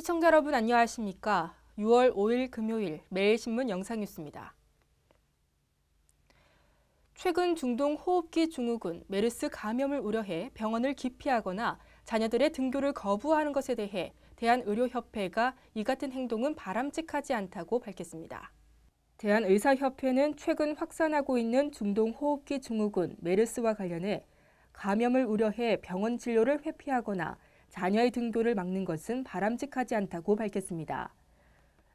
시청자 여러분 안녕하십니까? 6월 5일 금요일 매일신문 영상뉴스입니다. 최근 중동 호흡기 증후군 메르스 감염을 우려해 병원을 기피하거나 자녀들의 등교를 거부하는 것에 대해 대한의료협회가 이 같은 행동은 바람직하지 않다고 밝혔습니다. 대한의사협회는 최근 확산하고 있는 중동 호흡기 증후군 메르스와 관련해 감염을 우려해 병원 진료를 회피하거나 자녀의 등교를 막는 것은 바람직하지 않다고 밝혔습니다.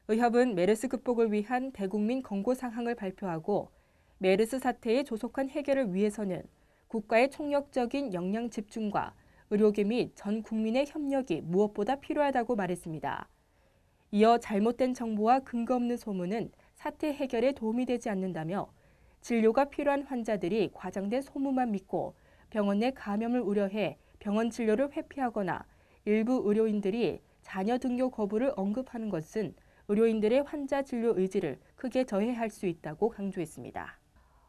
의협은 메르스 극복을 위한 대국민 권고 상황을 발표하고 메르스 사태의 조속한 해결을 위해서는 국가의 총력적인 역량 집중과 의료계 및 전 국민의 협력이 무엇보다 필요하다고 말했습니다. 이어 잘못된 정보와 근거 없는 소문은 사태 해결에 도움이 되지 않는다며 진료가 필요한 환자들이 과장된 소문만 믿고 병원 내 감염을 우려해 병원 진료를 회피하거나 일부 의료인들이 자녀 등교 거부를 언급하는 것은 의료인들의 환자 진료 의지를 크게 저해할 수 있다고 강조했습니다.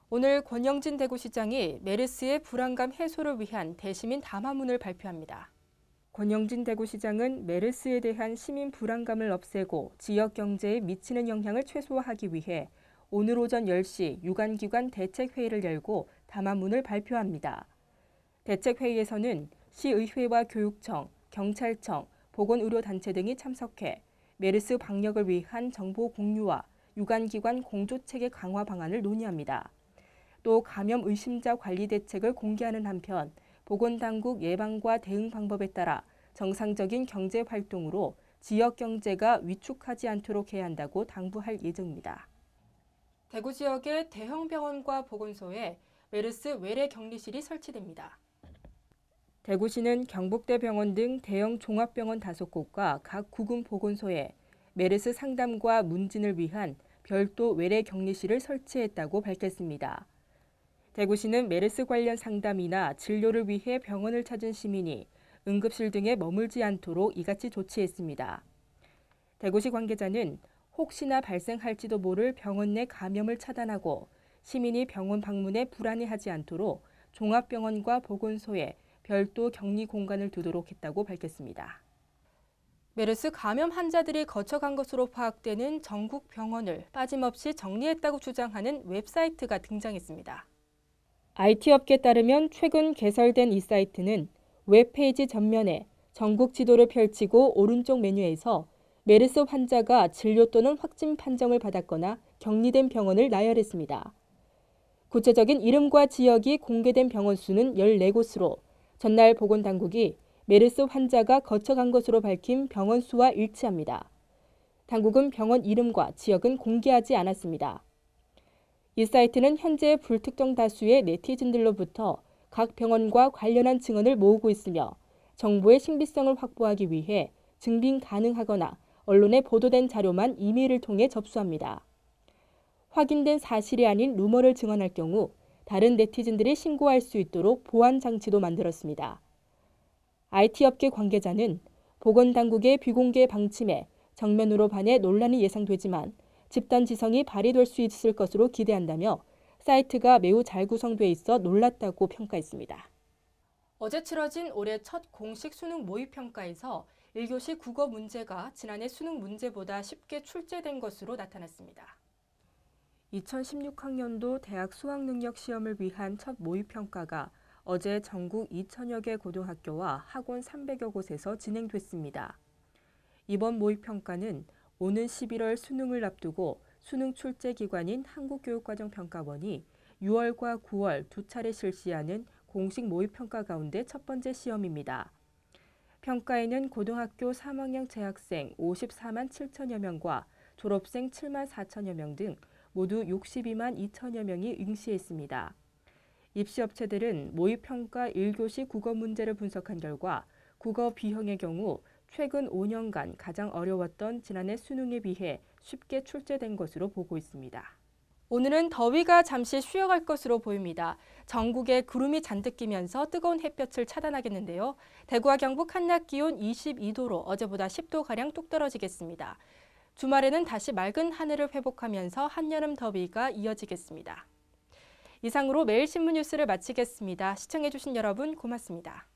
오늘 권영진 대구시장이 메르스의 불안감 해소를 위한 대시민 담화문을 발표합니다. 권영진 대구시장은 메르스에 대한 시민 불안감을 없애고 지역 경제에 미치는 영향을 최소화하기 위해 오늘 오전 10시 유관기관 대책회의를 열고 담화문을 발표합니다. 대책회의에서는 시의회와 교육청, 경찰청, 보건의료단체 등이 참석해 메르스 방역을 위한 정보 공유와 유관기관 공조체계 강화 방안을 논의합니다. 또 감염 의심자 관리 대책을 공개하는 한편 보건당국 예방과 대응 방법에 따라 정상적인 경제 활동으로 지역 경제가 위축하지 않도록 해야 한다고 당부할 예정입니다. 대구 지역의 대형 병원과 보건소에 메르스 외래 격리실이 설치됩니다. 대구시는 경북대병원 등 대형 종합병원 다섯 곳과 각 구군 보건소에 메르스 상담과 문진을 위한 별도 외래 격리실을 설치했다고 밝혔습니다. 대구시는 메르스 관련 상담이나 진료를 위해 병원을 찾은 시민이 응급실 등에 머물지 않도록 이같이 조치했습니다. 대구시 관계자는 혹시나 발생할지도 모를 병원 내 감염을 차단하고 시민이 병원 방문에 불안해하지 않도록 종합병원과 보건소에 별도 격리 공간을 두도록 했다고 밝혔습니다. 메르스 감염 환자들이 거쳐간 것으로 파악되는 전국 병원을 빠짐없이 정리했다고 주장하는 웹사이트가 등장했습니다. IT 업계에 따르면 최근 개설된 이 사이트는 웹페이지 전면에 전국 지도를 펼치고 오른쪽 메뉴에서 메르스 환자가 진료 또는 확진 판정을 받았거나 격리된 병원을 나열했습니다. 구체적인 이름과 지역이 공개된 병원 수는 14곳으로 전날 보건당국이 메르스 환자가 거쳐간 것으로 밝힌 병원 수와 일치합니다. 당국은 병원 이름과 지역은 공개하지 않았습니다. 이 사이트는 현재 불특정 다수의 네티즌들로부터 각 병원과 관련한 증언을 모으고 있으며 정보의 신비성을 확보하기 위해 증빙 가능하거나 언론에 보도된 자료만 이메일을 통해 접수합니다. 확인된 사실이 아닌 루머를 증언할 경우 다른 네티즌들이 신고할 수 있도록 보안 장치도 만들었습니다. IT 업계 관계자는 보건당국의 비공개 방침에 정면으로 반해 논란이 예상되지만 집단 지성이 발휘될 수 있을 것으로 기대한다며 사이트가 매우 잘 구성돼 있어 놀랐다고 평가했습니다. 어제 치러진 올해 첫 공식 수능 모의 평가에서 1교시 국어 문제가 지난해 수능 문제보다 쉽게 출제된 것으로 나타났습니다. 2016학년도 대학 수학능력 시험을 위한 첫 모의평가가 어제 전국 2천여 개 고등학교와 학원 300여 곳에서 진행됐습니다. 이번 모의평가는 오는 11월 수능을 앞두고 수능 출제 기관인 한국교육과정평가원이 6월과 9월 두 차례 실시하는 공식 모의평가 가운데 첫 번째 시험입니다. 평가에는 고등학교 3학년 재학생 54만 7천여 명과 졸업생 7만 4천여 명 등 모두 62만 2천여 명이 응시했습니다. 입시업체들은 모의평가 1교시 국어 문제를 분석한 결과 국어 비형의 경우 최근 5년간 가장 어려웠던 지난해 수능에 비해 쉽게 출제된 것으로 보고 있습니다. 오늘은 더위가 잠시 쉬어갈 것으로 보입니다. 전국에 구름이 잔뜩 끼면서 뜨거운 햇볕을 차단하겠는데요. 대구와 경북 한낮 기온 22도로 어제보다 10도가량 뚝 떨어지겠습니다. 주말에는 다시 맑은 하늘을 회복하면서 한여름 더위가 이어지겠습니다. 이상으로 매일 신문 뉴스를 마치겠습니다. 시청해주신 여러분 고맙습니다.